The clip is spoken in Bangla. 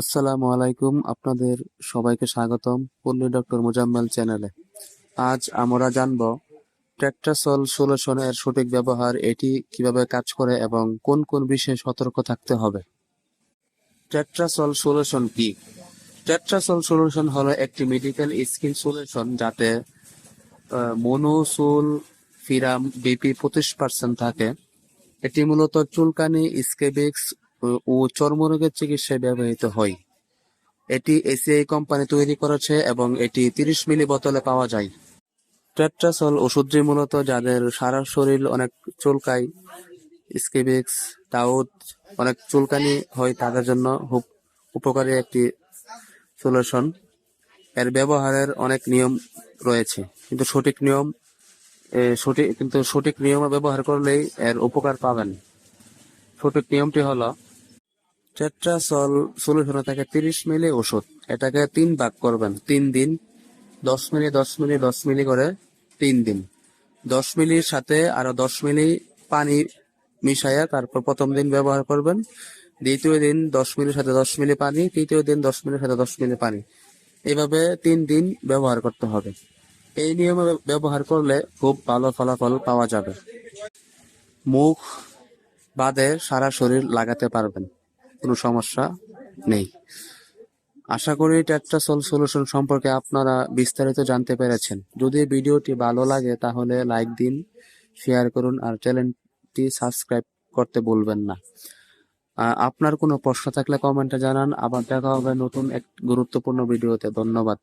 আসসালামু আলাইকুম, আপনাদের সবাইকে স্বাগতম পল্লী ডক্টর মোজাম্মেল চ্যানেলে। আজ আমরা জানব ট্রেকটাসল সলিউশনের সঠিক ব্যবহার, এটি কীভাবে কাজ করে এবং কোন কোন বিষয়ে সতর্ক থাকতে হবে। ট্রেকটাসল সলিউশন কি? ট্রেকটাসল সলিউশন হলো একটি মেডিকেল স্কিন সলিউশন যাতে মনোসুল ফিরাম বিপি পঁচিশ পার্সেন্ট থাকে। এটি মূলত চুলকানি, স্কেবিক্স ও চর্মরোগের চিকিৎসায় ব্যবহৃত হয়। এটি এসিআই কোম্পানি তৈরি করেছে এবং এটি তিরিশ মিলি বোতলে পাওয়া যায়। ট্রেট্রাসল ওষুধটি মূলত যাদের সারা শরীর অনেক চুলকায় স্কেবিক্স টাউট অনেক চুলকানি হয় তাদের জন্য খুব উপকারী একটি সলিউশন। এর ব্যবহারের অনেক নিয়ম রয়েছে, কিন্তু সঠিক নিয়ম সঠিক, কিন্তু সঠিক নিয়মে ব্যবহার করলেই এর উপকার পাবেন। সঠিক নিয়মটি হলো টেট্রাসল সলিউশনে থাকে তিরিশ মিলি ওষুধ। এটাকে তিন ভাগ করবেন। তিন দিন। দশ মিলি দশ মিলি দশ মিলি করে তিন দিন। দশ মিলির সাথে আরও দশ মিলি পানি মিশাইয়া তারপর প্রথম দিন ব্যবহার করবেন। দ্বিতীয় দিন দশ মিলির সাথে দশ মিলি পানি, তৃতীয় দিন দশ মিলির সাথে দশ মিলি পানি। এইভাবে তিন দিন ব্যবহার করতে হবে। এই নিয়মে ব্যবহার করলে খুব ভালো ফলাফল পাওয়া যাবে। মুখ বাদে সারা শরীর লাগাতে পারবেন। কোনো সমস্যা নেই। আশা করি ট্যাট্রাসল সলিউশন সম্পর্কে আপনারা বিস্তারিত জানতে পেরেছেন। যদি ভিডিওটি ভালো লাগে তাহলে লাইক দিন শেয়ার করুন আর চ্যানেলটি সাবস্ক্রাইব করতে বলবেন না। আপনার কোনো প্রশ্ন থাকলে কমেন্টে জানান। আবার দেখা হবে নতুন এক গুরুত্বপূর্ণ ভিডিওতে। ধন্যবাদ।